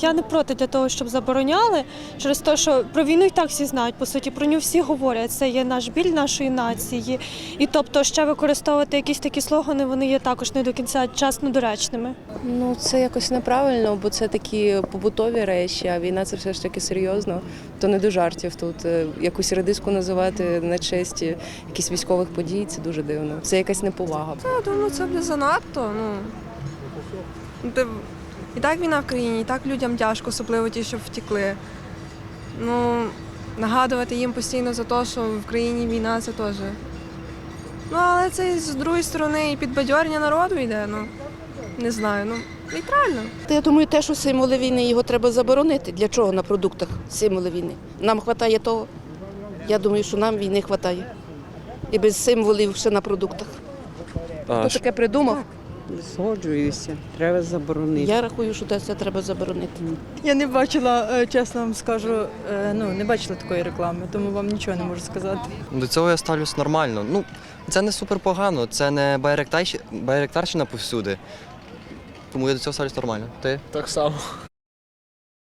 Я не проти для того, щоб забороняли, через те, що про війну і так всі знають, по суті, про нього всі говорять. Це є наш біль нашої нації. І тобто ще використовувати якісь такі слогани, вони є також не до кінця часно доречними. Ну це якось неправильно, бо це такі побутові речі, а війна це все ж таки серйозно. То не до жартів тут. Е, Якусь редиску називати на честь якихось військових подій це дуже дивно. Це якась неповага. Я думаю, це буде занадто. Ну, і так війна в країні, і так людям тяжко, особливо ті, що втекли. Ну, нагадувати їм постійно за те, що в країні війна, це теж. Ну, але це з другої сторони і підбадьорення народу йде. Ну, не знаю, ну, нейтрально. Та я думаю, те, що символи війни його треба заборонити. Для чого на продуктах символи війни? Нам вистачає того. Я думаю, що нам війни вистачає. І без символів ще на продуктах. Хто таке придумав? Згоджуюся, треба заборонити. Я рахую, що це треба заборонити. Я не бачила, е, чесно вам скажу, е, ну не бачила такої реклами, тому вам нічого не можу сказати. До цього я ставлюсь нормально. Ну, це не супер погано, це не байректарщина повсюди. Тому я до цього ставлюсь нормально. Ти? Так само.